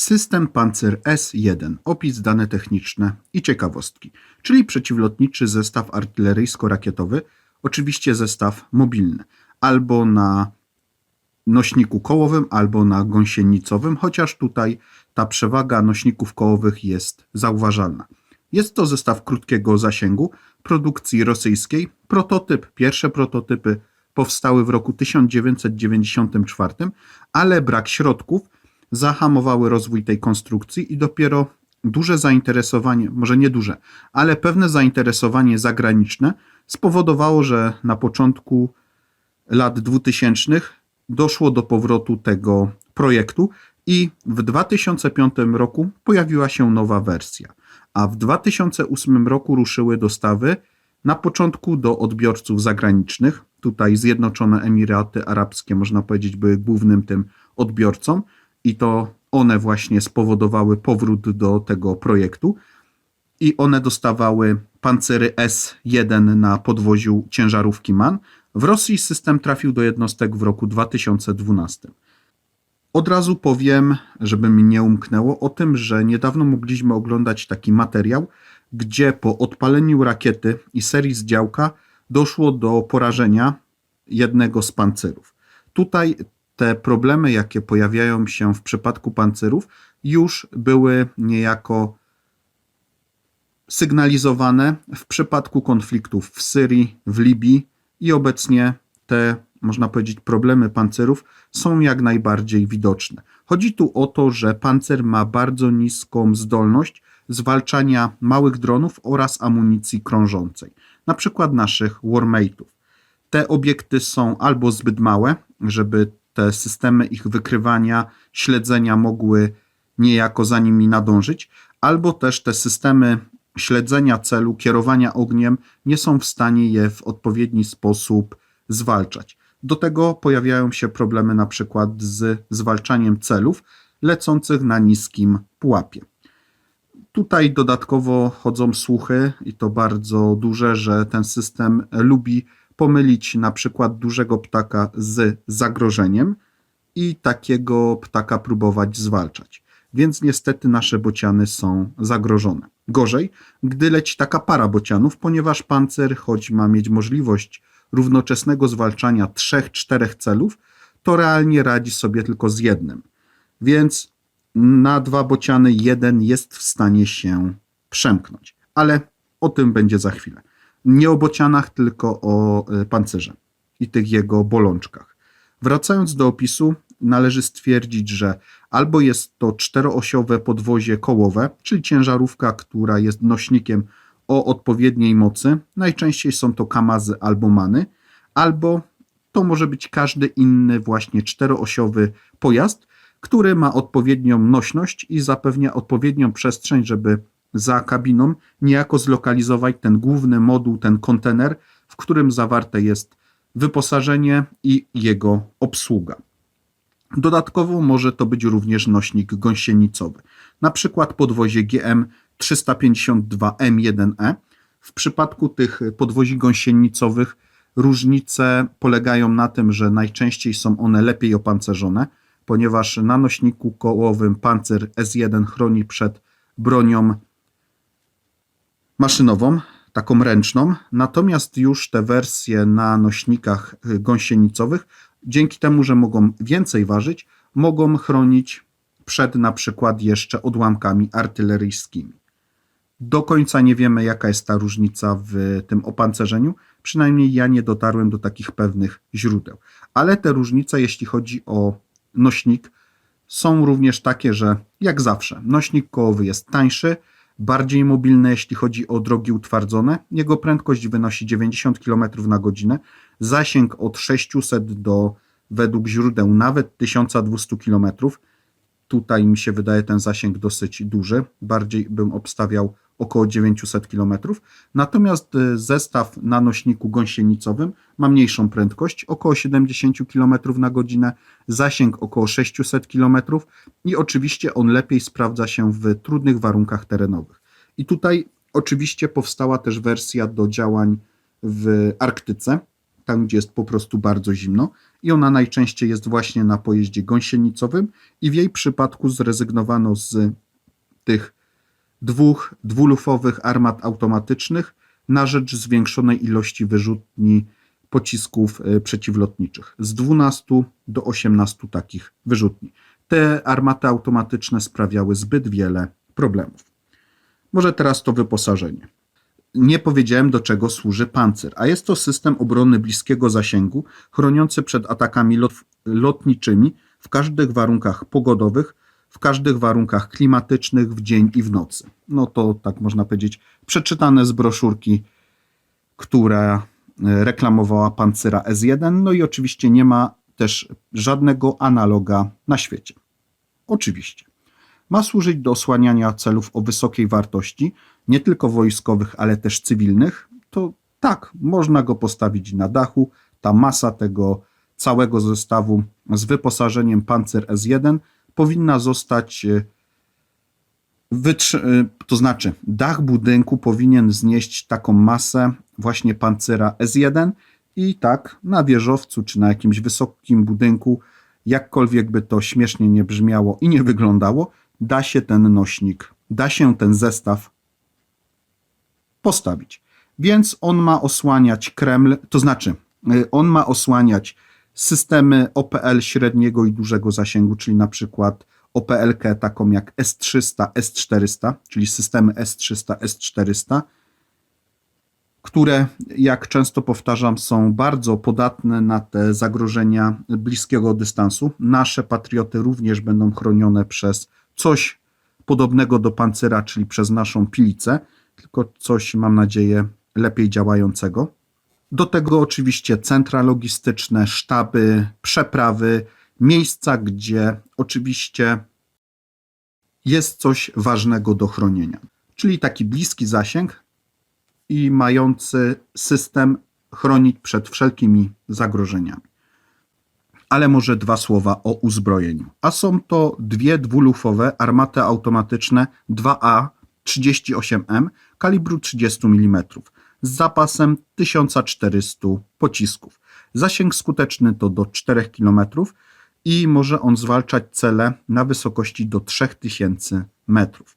System Panzer S-1. Opis, dane techniczne i ciekawostki. Czyli przeciwlotniczy zestaw artyleryjsko-rakietowy, oczywiście zestaw mobilny, albo na nośniku kołowym, albo na gąsienicowym, chociaż tutaj ta przewaga nośników kołowych jest zauważalna. Jest to zestaw krótkiego zasięgu produkcji rosyjskiej. Prototyp, pierwsze prototypy powstały w roku 1994, ale brak środków zahamowały rozwój tej konstrukcji i dopiero duże zainteresowanie, może nie duże, ale pewne zainteresowanie zagraniczne spowodowało, że na początku lat 2000 doszło do powrotu tego projektu i w 2005 roku pojawiła się nowa wersja, a w 2008 roku ruszyły dostawy na początku do odbiorców zagranicznych. Tutaj Zjednoczone Emiraty Arabskie, można powiedzieć, były głównym tym odbiorcą i to one właśnie spowodowały powrót do tego projektu. I one dostawały pancery S-1 na podwoziu ciężarówki MAN. W Rosji system trafił do jednostek w roku 2012. Od razu powiem, żeby mi nie umknęło, o tym, że niedawno mogliśmy oglądać taki materiał, gdzie po odpaleniu rakiety i serii z działka doszło do porażenia jednego z pancerów. Tutaj te problemy, jakie pojawiają się w przypadku pancerów, już były niejako sygnalizowane w przypadku konfliktów w Syrii, w Libii i obecnie te, można powiedzieć, problemy pancerów są jak najbardziej widoczne. Chodzi tu o to, że pancer ma bardzo niską zdolność zwalczania małych dronów oraz amunicji krążącej, na przykład naszych Warmate'ów. Te obiekty są albo zbyt małe, żeby te systemy ich wykrywania, śledzenia mogły niejako za nimi nadążyć, albo też te systemy śledzenia celu, kierowania ogniem nie są w stanie je w odpowiedni sposób zwalczać. Do tego pojawiają się problemy na przykład z zwalczaniem celów lecących na niskim pułapie. Tutaj dodatkowo chodzą słuchy, i to bardzo duże, że ten system lubi pomylić na przykład dużego ptaka z zagrożeniem i takiego ptaka próbować zwalczać. Więc niestety nasze bociany są zagrożone. Gorzej, gdy leci taka para bocianów, ponieważ pancer, choć ma mieć możliwość równoczesnego zwalczania trzech, czterech celów, to realnie radzi sobie tylko z jednym. Więc na dwa bociany jeden jest w stanie się przemknąć. Ale o tym będzie za chwilę. Nie o bocianach, tylko o e, pancerze i tych jego bolączkach. Wracając do opisu, należy stwierdzić, że albo jest to czteroosiowe podwozie kołowe, czyli ciężarówka, która jest nośnikiem o odpowiedniej mocy, najczęściej są to kamazy albo many, albo to może być każdy inny właśnie czteroosiowy pojazd, który ma odpowiednią nośność i zapewnia odpowiednią przestrzeń, żeby za kabiną niejako zlokalizować ten główny moduł, ten kontener, w którym zawarte jest wyposażenie i jego obsługa. Dodatkowo może to być również nośnik gąsienicowy, na przykład podwozie GM 352M1E. W przypadku tych podwozi gąsienicowych różnice polegają na tym, że najczęściej są one lepiej opancerzone, ponieważ na nośniku kołowym pancer S1 chroni przed bronią maszynową, taką ręczną, natomiast już te wersje na nośnikach gąsienicowych, dzięki temu, że mogą więcej ważyć, mogą chronić przed na przykład jeszcze odłamkami artyleryjskimi. Do końca nie wiemy, jaka jest ta różnica w tym opancerzeniu, przynajmniej ja nie dotarłem do takich pewnych źródeł. Ale te różnice, jeśli chodzi o nośnik, są również takie, że jak zawsze, nośnik kołowy jest tańszy, bardziej mobilny, jeśli chodzi o drogi utwardzone. Jego prędkość wynosi 90 km na godzinę, zasięg od 600 do według źródeł nawet 1200 km. Tutaj mi się wydaje ten zasięg dosyć duży, bardziej bym obstawiał około 900 km. Natomiast y, zestaw na nośniku gąsienicowym ma mniejszą prędkość, około 70 km na godzinę, zasięg około 600 km i oczywiście on lepiej sprawdza się w trudnych warunkach terenowych. I tutaj oczywiście powstała też wersja do działań w Arktyce. Tam gdzie jest po prostu bardzo zimno i ona najczęściej jest właśnie na pojeździe gąsienicowym i w jej przypadku zrezygnowano z tych dwóch dwulufowych armat automatycznych na rzecz zwiększonej ilości wyrzutni pocisków e, przeciwlotniczych z 12 do 18 takich wyrzutni. Te armaty automatyczne sprawiały zbyt wiele problemów. Może teraz to wyposażenie. Nie powiedziałem, do czego służy pancer, a jest to system obrony bliskiego zasięgu, chroniący przed atakami lot, lotniczymi w każdych warunkach pogodowych, w każdych warunkach klimatycznych, w dzień i w nocy. No to tak można powiedzieć, przeczytane z broszurki, która e, reklamowała Pancera S1, no i oczywiście nie ma też żadnego analoga na świecie. Oczywiście. Ma służyć do osłaniania celów o wysokiej wartości, nie tylko wojskowych, ale też cywilnych. To tak, można go postawić na dachu. Ta masa tego całego zestawu z wyposażeniem Panzer S1 powinna zostać e, e, to znaczy dach budynku powinien znieść taką masę właśnie pancera S1 i tak na wieżowcu czy na jakimś wysokim budynku, jakkolwiek by to śmiesznie nie brzmiało i nie wyglądało, da się ten nośnik, da się ten zestaw postawić. Więc on ma osłaniać Kreml, to znaczy y, on ma osłaniać systemy OPL średniego i dużego zasięgu, czyli na przykład OPL taką jak S300, S400, czyli systemy S300, S400, które, jak często powtarzam, są bardzo podatne na te zagrożenia bliskiego dystansu. Nasze patrioty również będą chronione przez coś podobnego do pancera, czyli przez naszą pilicę, tylko coś, mam nadzieję, lepiej działającego. Do tego oczywiście centra logistyczne, sztaby, przeprawy, miejsca, gdzie oczywiście jest coś ważnego do chronienia. Czyli taki bliski zasięg i mający system chronić przed wszelkimi zagrożeniami. Ale może dwa słowa o uzbrojeniu. A są to dwie dwulufowe armaty automatyczne 2A 38M kalibru 30 mm z zapasem 1400 pocisków. Zasięg skuteczny to do 4 km i może on zwalczać cele na wysokości do 3000 metrów.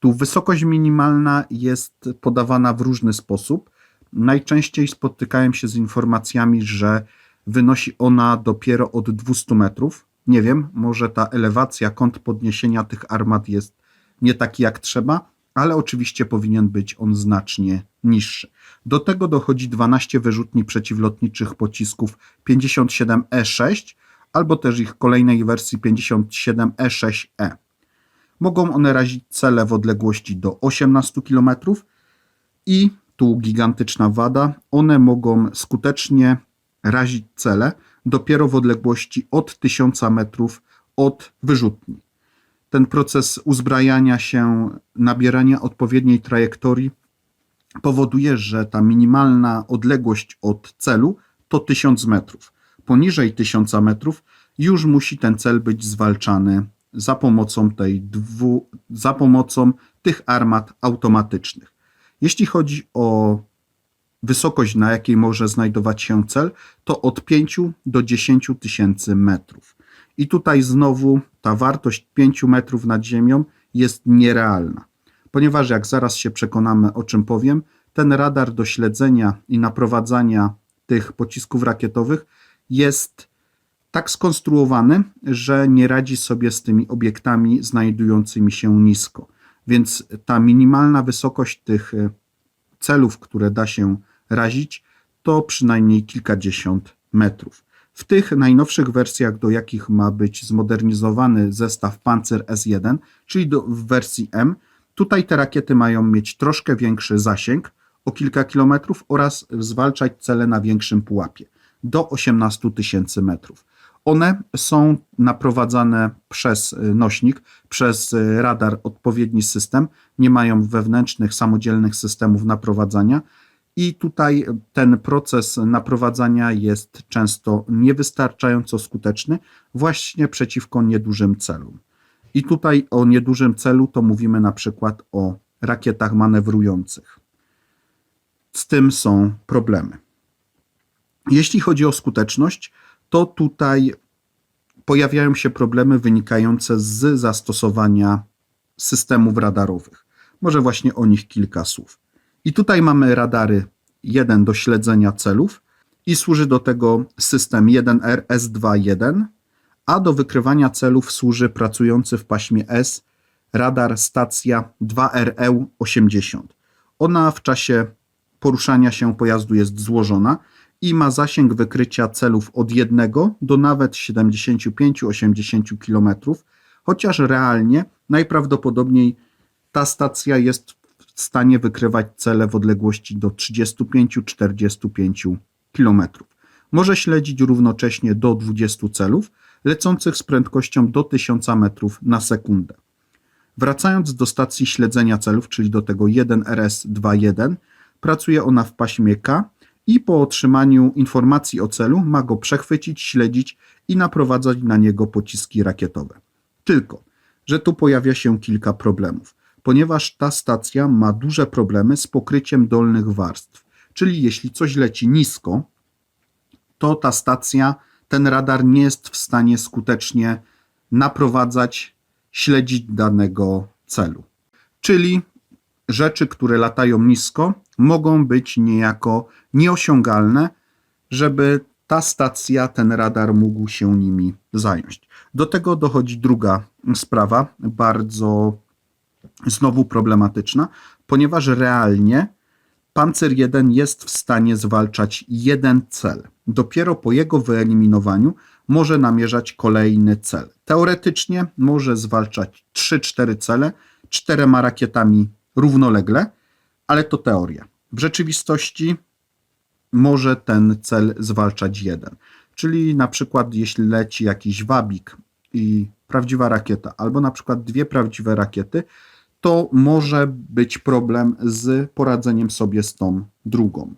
Tu wysokość minimalna jest podawana w różny sposób. Najczęściej spotykałem się z informacjami, że wynosi ona dopiero od 200 metrów. Nie wiem, może ta elewacja, kąt podniesienia tych armat jest nie taki jak trzeba, ale oczywiście powinien być on znacznie niższy. Do tego dochodzi 12 wyrzutni przeciwlotniczych pocisków 57E6 albo też ich kolejnej wersji 57E6E. Mogą one razić cele w odległości do 18 km i tu gigantyczna wada, one mogą skutecznie razić cele dopiero w odległości od 1000 metrów od wyrzutni. Ten proces uzbrajania się, nabierania odpowiedniej trajektorii powoduje, że ta minimalna odległość od celu to 1000 metrów. Poniżej 1000 metrów już musi ten cel być zwalczany za pomocą, tej dwu, za pomocą tych armat automatycznych. Jeśli chodzi o wysokość, na jakiej może znajdować się cel, to od 5 do 10 tysięcy metrów. I tutaj znowu ta wartość 5 metrów nad ziemią jest nierealna, ponieważ jak zaraz się przekonamy, o czym powiem, ten radar do śledzenia i naprowadzania tych pocisków rakietowych jest tak skonstruowany, że nie radzi sobie z tymi obiektami znajdującymi się nisko. Więc ta minimalna wysokość tych e, celów, które da się razić, to przynajmniej kilkadziesiąt metrów. W tych najnowszych wersjach, do jakich ma być zmodernizowany zestaw Panzer S1, czyli do, w wersji M, tutaj te rakiety mają mieć troszkę większy zasięg, o kilka kilometrów oraz zwalczać cele na większym pułapie, do 18 tysięcy metrów. One są naprowadzane przez y, nośnik, przez y, radar, odpowiedni system, nie mają wewnętrznych, samodzielnych systemów naprowadzania. I tutaj ten proces naprowadzania jest często niewystarczająco skuteczny właśnie przeciwko niedużym celom. I tutaj o niedużym celu to mówimy na przykład o rakietach manewrujących. Z tym są problemy. Jeśli chodzi o skuteczność, to tutaj pojawiają się problemy wynikające z zastosowania systemów radarowych. Może właśnie o nich kilka słów. I tutaj mamy radary 1 do śledzenia celów i służy do tego system 1R S21, a do wykrywania celów służy pracujący w paśmie S radar stacja 2RE80. Ona w czasie poruszania się pojazdu jest złożona i ma zasięg wykrycia celów od 1 do nawet 75-80 km, chociaż realnie najprawdopodobniej ta stacja jest stanie wykrywać cele w odległości do 35-45 km. Może śledzić równocześnie do 20 celów lecących z prędkością do 1000 metrów na sekundę. Wracając do stacji śledzenia celów, czyli do tego 1RS21, pracuje ona w paśmie K i po otrzymaniu informacji o celu ma go przechwycić, śledzić i naprowadzać na niego pociski rakietowe. Tylko, że tu pojawia się kilka problemów, ponieważ ta stacja ma duże problemy z pokryciem dolnych warstw. Czyli jeśli coś leci nisko, to ta stacja, ten radar nie jest w stanie skutecznie naprowadzać, śledzić danego celu. Czyli rzeczy, które latają nisko, mogą być niejako nieosiągalne, żeby ta stacja, ten radar mógł się nimi zająć. Do tego dochodzi druga sprawa, bardzo znowu problematyczna, ponieważ realnie Panzer 1 jest w stanie zwalczać jeden cel. Dopiero po jego wyeliminowaniu może namierzać kolejny cel. Teoretycznie może zwalczać 3-4 cele czterema rakietami równolegle, ale to teoria. W rzeczywistości może ten cel zwalczać jeden. Czyli na przykład jeśli leci jakiś wabik i prawdziwa rakieta, albo na przykład dwie prawdziwe rakiety, to może być problem z poradzeniem sobie z tą drugą.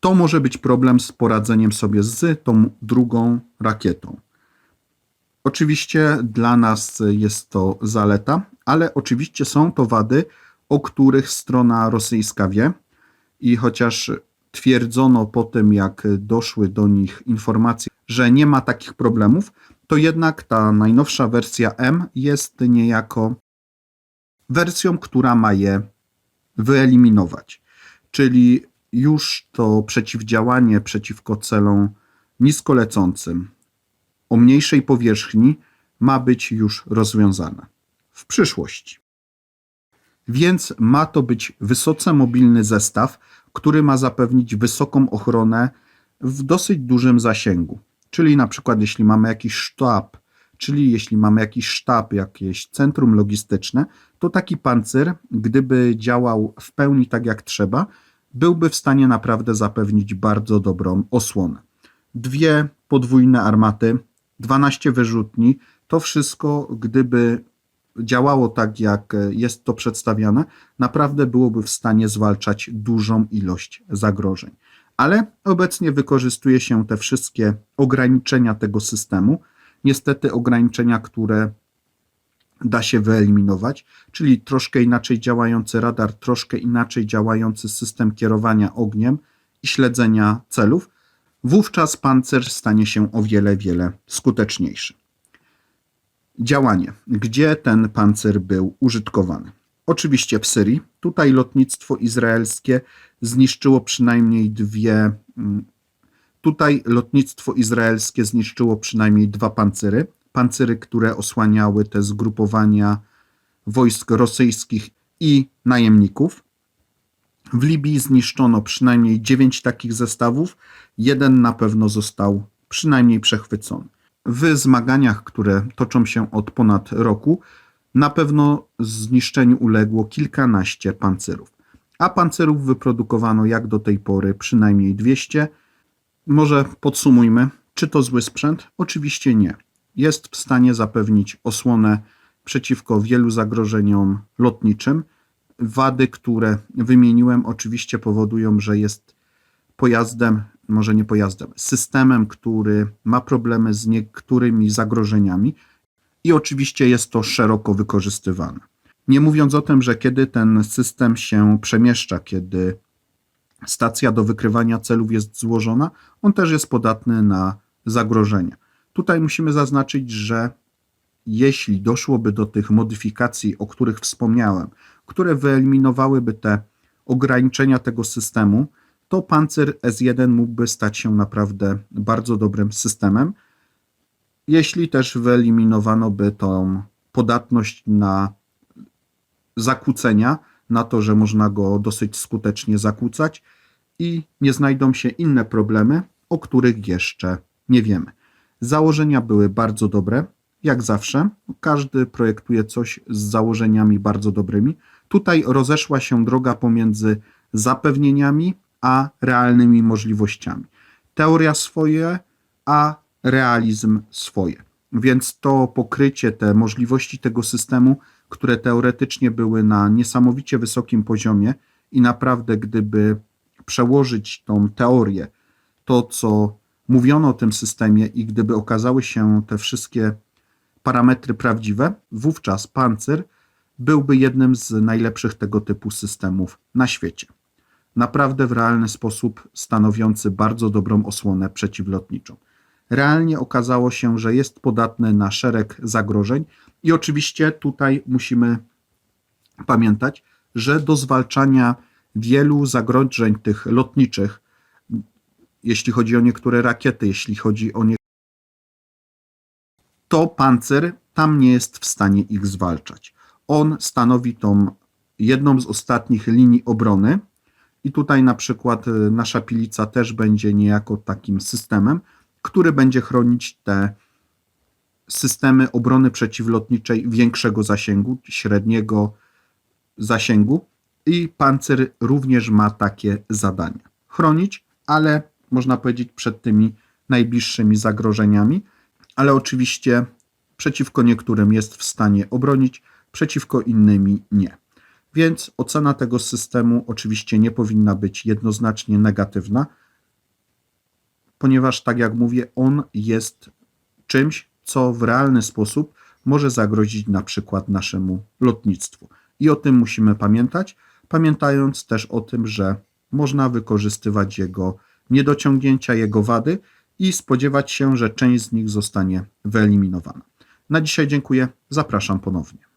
To może być problem z poradzeniem sobie z tą drugą rakietą. Oczywiście dla nas jest to zaleta, ale oczywiście są to wady, o których strona rosyjska wie i chociaż twierdzono po tym, jak doszły do nich informacje, że nie ma takich problemów, to jednak ta najnowsza wersja M jest niejako wersją, która ma je wyeliminować. Czyli już to przeciwdziałanie przeciwko celom niskolecącym o mniejszej powierzchni ma być już rozwiązane w przyszłości. Więc ma to być wysoce mobilny zestaw, który ma zapewnić wysoką ochronę w dosyć dużym zasięgu. Czyli na przykład jeśli mamy jakiś sztab, czyli jeśli mamy jakiś sztab, jakieś centrum logistyczne, to taki pancer, gdyby działał w pełni tak jak trzeba, byłby w stanie naprawdę zapewnić bardzo dobrą osłonę. Dwie podwójne armaty, 12 wyrzutni, to wszystko, gdyby działało tak, jak jest to przedstawiane, naprawdę byłoby w stanie zwalczać dużą ilość zagrożeń. Ale obecnie wykorzystuje się te wszystkie ograniczenia tego systemu, niestety ograniczenia, które da się wyeliminować, czyli troszkę inaczej działający radar, troszkę inaczej działający system kierowania ogniem i śledzenia celów, wówczas pancerz stanie się o wiele, wiele skuteczniejszy. Działanie. Gdzie ten pancer był użytkowany? Oczywiście w Syrii. Tutaj lotnictwo izraelskie zniszczyło przynajmniej dwie. Mm, tutaj lotnictwo izraelskie zniszczyło przynajmniej dwa pancery. Pancery, które osłaniały te zgrupowania wojsk rosyjskich i najemników. W Libii zniszczono przynajmniej dziewięć takich zestawów. Jeden na pewno został przynajmniej przechwycony. W zmaganiach, które toczą się od ponad roku, na pewno zniszczeniu uległo kilkanaście pancerów. A pancerów wyprodukowano jak do tej pory przynajmniej 200. Może podsumujmy, czy to zły sprzęt? Oczywiście nie. Jest w stanie zapewnić osłonę przeciwko wielu zagrożeniom lotniczym. Wady, które wymieniłem, oczywiście powodują, że jest pojazdem, może nie pojazdem, systemem, który ma problemy z niektórymi zagrożeniami i oczywiście jest to szeroko wykorzystywane. Nie mówiąc o tym, że kiedy ten system się przemieszcza, kiedy stacja do wykrywania celów jest złożona, on też jest podatny na zagrożenia. Tutaj musimy zaznaczyć, że jeśli doszłoby do tych modyfikacji, o których wspomniałem, które wyeliminowałyby te ograniczenia tego systemu, to Panzer S1 mógłby stać się naprawdę bardzo dobrym systemem, jeśli też wyeliminowano by tą podatność na zakłócenia, na to, że można go dosyć skutecznie zakłócać i nie znajdą się inne problemy, o których jeszcze nie wiemy. Założenia były bardzo dobre, jak zawsze. Każdy projektuje coś z założeniami bardzo dobrymi. Tutaj rozeszła się droga pomiędzy zapewnieniami a realnymi możliwościami. Teoria swoje, a realizm swoje. Więc to pokrycie, te możliwości tego systemu, które teoretycznie były na niesamowicie wysokim poziomie i naprawdę, gdyby przełożyć tą teorię, to co mówiono o tym systemie i gdyby okazały się te wszystkie parametry prawdziwe, wówczas Panzer byłby jednym z najlepszych tego typu systemów na świecie. Naprawdę w realny sposób stanowiący bardzo dobrą osłonę przeciwlotniczą. Realnie okazało się, że jest podatny na szereg zagrożeń i oczywiście tutaj musimy pamiętać, że do zwalczania wielu zagrożeń tych lotniczych, jeśli chodzi o niektóre rakiety, jeśli chodzi o nie, to pancer tam nie jest w stanie ich zwalczać. On stanowi tą jedną z ostatnich linii obrony i tutaj na przykład y, nasza pilica też będzie niejako takim systemem, który będzie chronić te systemy obrony przeciwlotniczej większego zasięgu, średniego zasięgu i pancer również ma takie zadanie. Chronić, ale można powiedzieć przed tymi najbliższymi zagrożeniami, ale oczywiście przeciwko niektórym jest w stanie obronić, przeciwko innymi nie. Więc ocena tego systemu oczywiście nie powinna być jednoznacznie negatywna, ponieważ, tak jak mówię, on jest czymś, co w realny sposób może zagrozić na przykład naszemu lotnictwu. I o tym musimy pamiętać, pamiętając też o tym, że można wykorzystywać jego niedociągnięcia, jego wady i spodziewać się, że część z nich zostanie wyeliminowana. Na dzisiaj dziękuję, zapraszam ponownie.